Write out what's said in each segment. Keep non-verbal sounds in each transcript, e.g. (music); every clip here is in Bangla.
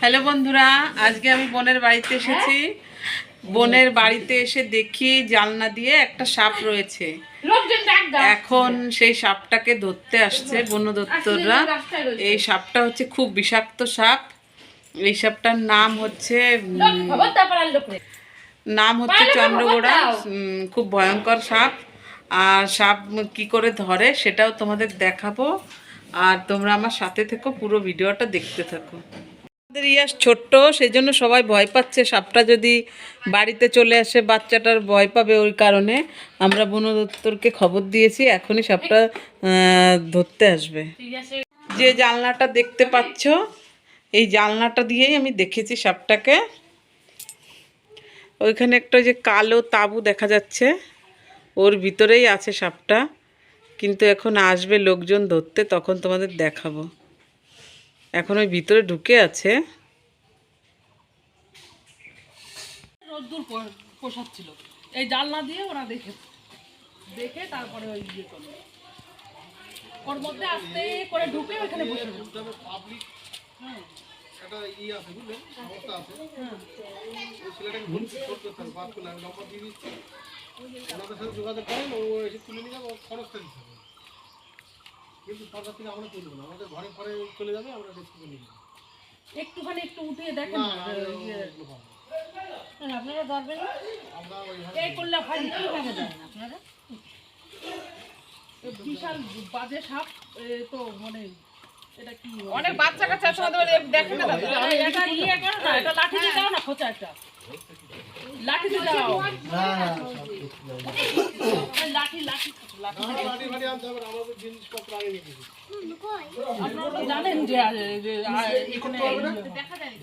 হ্যালো বন্ধুরা আজকে আমি বোনের বাড়িতে এসেছি। বোনের বাড়িতে এসে দেখি জালনা দিয়ে একটা সাপ রয়েছে। এখন সেই সাপটাকে ধরতে আসছে বনদত্তররা এই সাপটা হচ্ছে খুব বিষাক্ত সাপ। এই সাপটার নাম হচ্ছে নাম হচ্ছে চন্দ্রগোড়া। খুব ভয়ঙ্কর সাপ। আর সাপ কি করে ধরে সেটাও তোমাদের দেখাবো। আর তোমরা আমার সাথে থেকো পুরো ভিডিওটা দেখতে থাকো। আমাদের ইয়াস ছোট্ট সেই জন্য সবাই ভয় পাচ্ছে। সাপটা যদি বাড়িতে চলে আসে বাচ্চাটার ভয় পাবে ওই কারণে। আমরা বন দপ্তরকে খবর দিয়েছি এখনই সাপটা ধরতে আসবে। যে জানলাটা দেখতে পাচ্ছ এই জানলাটা দিয়েই আমি দেখেছি সাপটাকে। ওইখানে একটা যে কালো তাবু দেখা যাচ্ছে ওর ভিতরেই আছে সাপটা। কিন্তু এখন আসবে লোকজন ধরতে তখন তোমাদের দেখাবো। এখন ওই ভিতরে ঢুকে আছে। রোদ্দুর পোষাচ্ছিল। এই জালনা দিয়ে ওরা দেখে দেখে তারপরে ওই ইয়ে করল। ওর মধ্যে আস্তে করে ঢুকে ওখানে বসে রইল। একটা ই আছে বুঝলেন সংস্থা আছে ওই ছেলেটাকে ফোন ফোন করতে হবে বাদ করলে আমি নম্বর দিয়ে দিচ্ছি ওনাদের সাথে যোগাযোগ করেন ও এসে তুলে নিয়ে যাবে ও খরচটা দিতে হবে কিন্তু সরকার থেকে আমরা তুলবো না। আমাদের ঘরে ঘরে চলে যাবে আমরা নিয়ে একটুখানি একটু উঠিয়ে দেখেন না না, ইয়ে, না। আপনারা ধরবেন না? আমরা এই করলে হয় কীভাবে দেন আপনারা। বিশাল বাজে সাপ এ তো মানে অনেক বাচ্চা কাচ্চা আছে আমাদের না এটা ইয়ে করো না এটা লাঠি দিয়ে দাও না খোঁচা একটা। লাঠি দিয়ে দাও। (laughs) লাঠি লাঠি লাঠি ফাটি আনতে হবে না, আমাদের জিনিসপত্র আগে নিয়ে দিবি আপনারা তো জানেন যে যে এখানে দেখা যায়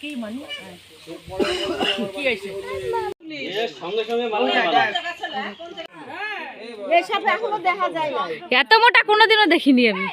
কি মানে কি আছে এত মোটা কোনোদিনও দেখিনি আমি।